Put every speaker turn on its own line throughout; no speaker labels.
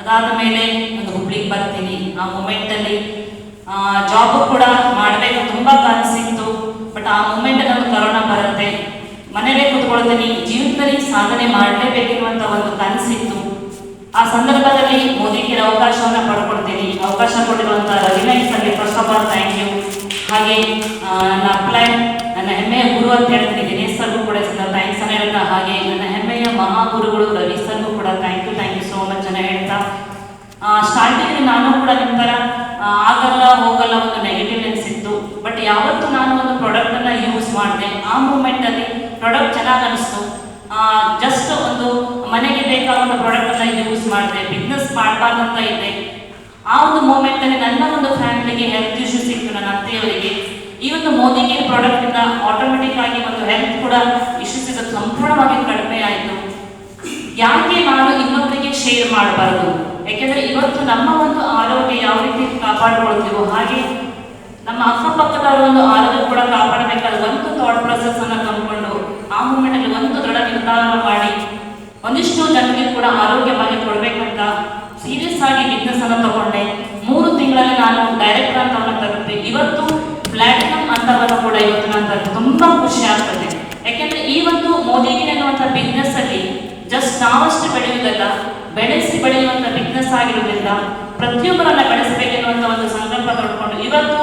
ಅದಾದ ಮೇಲೆ ಒಂದು ಹುಬ್ಳಿಗೆ ಬರ್ತೀನಿ. ಆ ಮೂಮೆಂಟಲ್ಲಿ ಜಾಬ್ ಕೂಡ ಮಾಡಬೇಕು. ತುಂಬ ಕನಸಿತ್ತು ಬಟ್ ಆ ಮೂಮೆಂಟ್ ಒಂದು ಕರೋನಾ ಬರುತ್ತೆ. ಮನೆಯಲ್ಲೇ ಕೂತ್ಕೊಳ್ತೀನಿ. ಜೀವನದಲ್ಲಿ ಸಾಧನೆ ಮಾಡಲೇಬೇಕಿರುವಂತ ಒಂದು ಕನಸಿತ್ತು ಆ ಸಂದರ್ಭದಲ್ಲಿ ಮೋದಿಗೆ ಅವಕಾಶವನ್ನು ಪಡ್ಕೊಳ್ತೀನಿ ಅವಕಾಶ ಕೊಟ್ಟಿರುವಂತಹ ರವಿನೈ ಅಲ್ಲಿ first of all thank you ಹಾಗೆ ನನ್ನ ಅಪ್ಲೈ, ನನ್ನ ಹೆಮ್ಮೆಯ ಗುರು ಅಂತ ಹೇಳ್ತೀನಿ ದಿನೇಶ್ ಸರ್ಗೂ ಕೂಡ ಥ್ಯಾಂಕ್ಸ್ ಅನ್ನ ಹೇಳ್ತಾ ಹಾಗೆ. ನನ್ನ ಹೆಮ್ಮೆಯ ಮಹಾಗುರುಗಳು Ravi thank you thank you so much ಅನ್ನ ಹೇಳ್ತಾ. ಸ್ಟಾರ್ಟಿಂಗ್ ನಾನು ಕೂಡ ನಿಮ್ಮ ಥರ ಆಗಲ್ಲ, ಹೋಗಲ್ಲ ಒಂದು ನೆಗೆಟಿವ್ನೆಸ್ ಇತ್ತು. ಬಟ್ ಯಾವತ್ತು ನಾನು ಒಂದು ಪ್ರಾಡಕ್ಟ್ ಅನ್ನ ಯೂಸ್ ಮಾಡಿದೆ. ಆ ಮೂಮೆಂಟ್ ಅಲ್ಲಿ ಪ್ರಾಡಕ್ಟ್ ಚೆನ್ನಾಗಿ ಅನಿಸ್ತು. ಜಸ್ಟ್ ಒಂದು ಮನೆಗೆ ಬೇಕಾದ ಪ್ರಾಡಕ್ಟ್ ಅನ್ನ ಯೂಸ್ ಮಾಡಿದೆ ಬಿಸ್ನೆಸ್ ಅಂತ ಇದೆ ಆ ಒಂದು ಮೂಮೆಂಟ್ ಅಲ್ಲಿ ನನ್ನ ಒಂದು ಫ್ಯಾಮಿಲಿಗೆ ಹೆಲ್ತ್ ಇಶ್ಯೂ ಸಿಕ್ತು, ನನ್ನ ಅತ್ತೆಯವರಿಗೆ. ಈ ಒಂದು ಮೋದಿಗೆ ಪ್ರಾಡಕ್ಟ್ ಇಂದ ಆಟೋಮೆಟಿಕ್ ಆಗಿ ಒಂದು ಹೆಲ್ತ್ ಕೂಡ ಇಶ್ಯೂಸ್ ಸಂಪೂರ್ಣವಾಗಿ ಕಡಿಮೆ ಆಯಿತು. ಯಾಕೆ ನಾನು ಇನ್ನೊಬ್ಬರಿಗೆ ಶೇರ್ ಮಾಡಬಾರದು. ಯಾಕೆಂದ್ರೆ ಇವತ್ತು ನಮ್ಮ ಒಂದು ಆರೋಗ್ಯ ಯಾವ ರೀತಿ ಕಾಪಾಡಿಕೊಳ್ತೀವೋ ಹಾಗೆ ನಮ್ಮ ಅಕ್ಕಪಕ್ಕದವರ ಒಂದು ಆರೋಗ್ಯ ಕೂಡ ಕಾಪಾಡಬೇಕಾದ ಒಂದು ಥಾಟ್ ಪ್ರೊಸೆಸ್ ಅನ್ನು ಕಂಡುಕೊಂಡು ಆ ಮೂಮೆಂಟ್ ಅಲ್ಲಿ ಒಂದು ದೃಢ ನಿರ್ಧಾರ ಮಾಡಿ ಒಂದಿಷ್ಟು ಜನರಿಗೆ ಕೂಡ ಆರೋಗ್ಯವಾಗಿ ಕೊಡಬೇಕಂತ ಸೀರಿಯಸ್ ಆಗಿ ಬಿಸ್ನೆಸ್ ಅನ್ನ ತಗೊಂಡೆ. ಮೂರು ತಿಂಗಳಲ್ಲಿ ನಾನು ಡೈರೆಕ್ಟರ್ ಅಂತವನ್ನ ತಲುಪಿ ಇವತ್ತು ಪ್ಲಾಟಿನಮ್ ಅಂತವನ್ನು ಕೂಡ ಇವತ್ತು ನಾನು ತುಂಬಾ ಖುಷಿ ಆಗ್ತದೆ. ಯಾಕೆಂದ್ರೆ ಈ ಒಂದು ಮೋದಿಗಿರಿ ಅನ್ನುವಂಥ ಬಿಸ್ನೆಸ್ ಅಲ್ಲಿ ನಾವಷ್ಟು ಬೆಳೆಯುವುದಲ್ಲ ಬೆಳೆಸಿ ಬೆಳೆಯುವಂಥ ಬಿಸ್ನೆಸ್ ಆಗಿರುವುದರಿಂದ ಪ್ರತಿಯೊಬ್ಬರನ್ನ ಬೆಳೆಸಬೇಕೆನ್ನುವಂಥ ಒಂದು ಸಂಕಲ್ಪ ತೊಡ್ಕೊಂಡು ಇವತ್ತು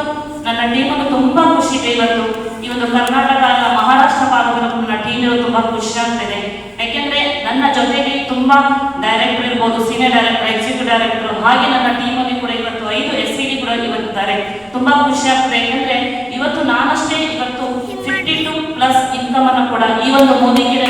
ನನ್ನ ಟೀಮನ್ನು ತುಂಬಾ ಖುಷಿ ಇದೆ. ಇವತ್ತು ಈ ಒಂದು ಕರ್ನಾಟಕ ಮಹಾರಾಷ್ಟ್ರ ಭಾಗದಲ್ಲೂ ನನ್ನ ಟೀಮ್ ಇರೋದು ತುಂಬಾ ಖುಷಿ ಆಗ್ತದೆ. ಯಾಕೆಂದ್ರೆ ನನ್ನ ಜೊತೆಗೆ ತುಂಬಾ ಡೈರೆಕ್ಟರ್ ಇರ್ಬೋದು ಸೀನಿಯರ್ ಡೈರೆಕ್ಟರ್ ಎಕ್ಸಿಕ್ಯೂಟಿವ್ ಡೈರೆಕ್ಟರ್ ಹಾಗೆ ನನ್ನ ಟೀಮಲ್ಲಿ ಕೂಡ ಇವತ್ತು ಐದು ಎಸ್ ಸಿ ಡಿ ಕೂಡ ಇವತ್ತಿದ್ದಾರೆ ತುಂಬಾ ಖುಷಿ ಆಗ್ತದೆ. ಯಾಕಂದ್ರೆ ಇವತ್ತು ನಾನಷ್ಟೇ ಇವತ್ತು ಫಿಫ್ಟಿ ಟು ಪ್ಲಸ್ ಇನ್ಕಮ್ ಅನ್ನು ಕೂಡ ಈ ಒಂದು ಮೋದಿಗೆ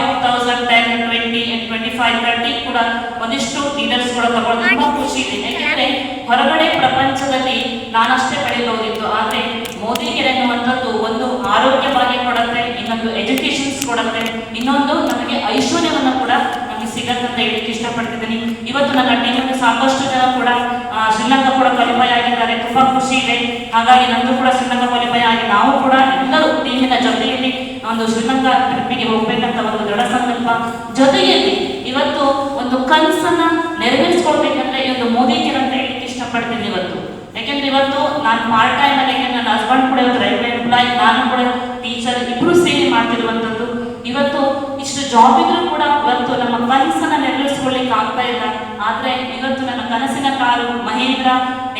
five thousand ten twenty twenty five thirty ಕೂಡ ಒಂದಿಷ್ಟು ಲೀಡರ್ಸ್ ಕೂಡ ತಗೊಂಡು ತುಂಬಾ ಖುಷಿ ಇದೆ. ಯಾಕೆಂದ್ರೆ ಹೊರಗಡೆ ಪ್ರಪಂಚದಲ್ಲಿ ನಾನಷ್ಟೇ ಬೆಳೆಯಬಹುದಿತ್ತು ಆದ್ರೆ ಮೋದಿ ಅನ್ನುವಂಥದ್ದು ಒಂದು ಆರೋಗ್ಯವಾಗಿ ಕೊಡತ್ತೆ ಇನ್ನೊಂದು ಎಜುಕೇಶನ್ಸ್ ಕೊಡುತ್ತೆ ಇನ್ನೊಂದು ನಮಗೆ ಐಶ್ವರ್ಯವನ್ನು ಕೂಡ ನಮಗೆ ಸಿಗತ್ತೆ ಅಂತ ಹೇಳಲಿಕ್ಕೆ ಇಷ್ಟಪಡ್ತಿದ್ದೀನಿ. ಇವತ್ತು ನನ್ನ ಟೀಮಲ್ಲಿ ಸಾಕಷ್ಟು ಜನ ಕೂಡ ಶ್ರೀಲಂಕಾ ಕೂಡ ಕ್ವಾಲಿಫೈ ಆಗಿದ್ದಾರೆ. ತುಂಬಾ ಖುಷಿ ಇದೆ. ಹಾಗಾಗಿ ನಂದು ಕೂಡ ಶ್ರೀಲಂಕಾ ಕ್ವಾಲಿಫೈ ಆಗಿ ನಾವು ಕೂಡ ಎಲ್ಲರೂ ಟೀಮಿನ ಜೊತೆಯಲ್ಲಿ ಒಂದು ಶ್ರೀಮಂತ ಟ್ರಿಪ್ಪಿಗೆ ಹೋಗ್ಬೇಕಂತ ಒಂದು ದೃಢ ಸಂಕಲ್ಪ. ಜೊತೆಯಲ್ಲಿ ಇವತ್ತು ಒಂದು ಕನಸನ್ನ ನೆರವೇರಿಸ್ಕೊಳ್ಬೇಕಂದ್ರೆ ಒಂದು ಮೋದಿ ಅಂತ ಹೇಳಲಿಕ್ಕೆ ಇಷ್ಟಪಡ್ತೀನಿ ಇವತ್ತು. ಯಾಕೆಂದ್ರೆ ಇವತ್ತು ನಾನು ಪಾರ್ಟ್ ಟೈಮ್ ಅಲ್ಲಿ ನನ್ನ ಹಸ್ಬೆಂಡ್ ಕೂಡ ರೈಲ್ವೆ ಎಂಪ್ಲಾಯ್ ನಾನು ಕೂಡ ಟೀಚರ್ ಇಬ್ರು ಸೇರಿ ಮಾಡ್ತಿರುವಂತದ್ದು ಇವತ್ತು ಇಷ್ಟು ಜಾಬ್ ಇದ್ರೂ ಕೂಡ ಇವತ್ತು ನಮ್ಮ ಕನಸನ್ನ ನೆರವೇರಿಸ್ಕೊಳ್ಳಿಕ್ಕೆ ಆಗ್ತಾ ಇಲ್ಲ. ಆದ್ರೆ ಇವತ್ತು ನನ್ನ ಕನಸಿನ car Mahindra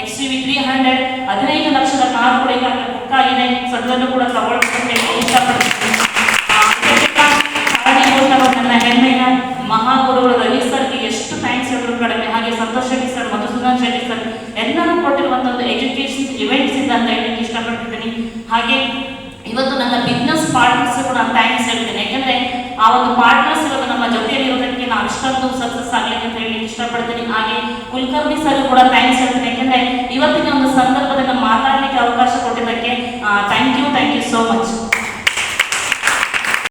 X V three hundred ಹದಿನೈದು ಲಕ್ಷದ ಕಾರು ಕೂಡ ಈಗ ಬುಕ್ ಆಗಿದೆ ಕೂಡ ತಗೊಳ್ಬೇಕು ಇಂದ ಅಂತ ಹೇಳಲಿಕ್ಕೆ ಇಷ್ಟಪಡ್ತಿದ್ದೀನಿ. ಹಾಗೆ ಇವತ್ತು ನನ್ನ ಬಿಸ್ನೆಸ್ ಪಾರ್ಟ್ನರ್ಸ್ ಕೂಡ ನಾನು ಥ್ಯಾಂಕ್ಸ್ ಹೇಳ್ತೀನಿ. ಯಾಕಂದ್ರೆ ಆ ಒಂದು ಪಾರ್ಟ್ನರ್ಸ್ ಇವತ್ತು ನಮ್ಮ ಜೊತೆಯಲ್ಲಿ ಇರೋದಕ್ಕೆ ನಾವು ಅಷ್ಟೊಂದು ಸಕ್ಸಸ್ ಆಗಲಿ ಅಂತ ಹೇಳಿ ಇಷ್ಟಪಡ್ತೀನಿ. ಹಾಗೆ ಕುಲಕರ್ಣಿ ಸರ್ ಕೂಡ ಥ್ಯಾಂಕ್ಸ್ ಹೇಳ್ತೇನೆ. ಯಾಕಂದ್ರೆ ಇವತ್ತಿನ ಒಂದು ಸಂದರ್ಭದಲ್ಲಿ ಮಾತಾಡಲಿಕ್ಕೆ ಅವಕಾಶ ಕೊಟ್ಟಿದ್ದಕ್ಕೆ thank you thank you so much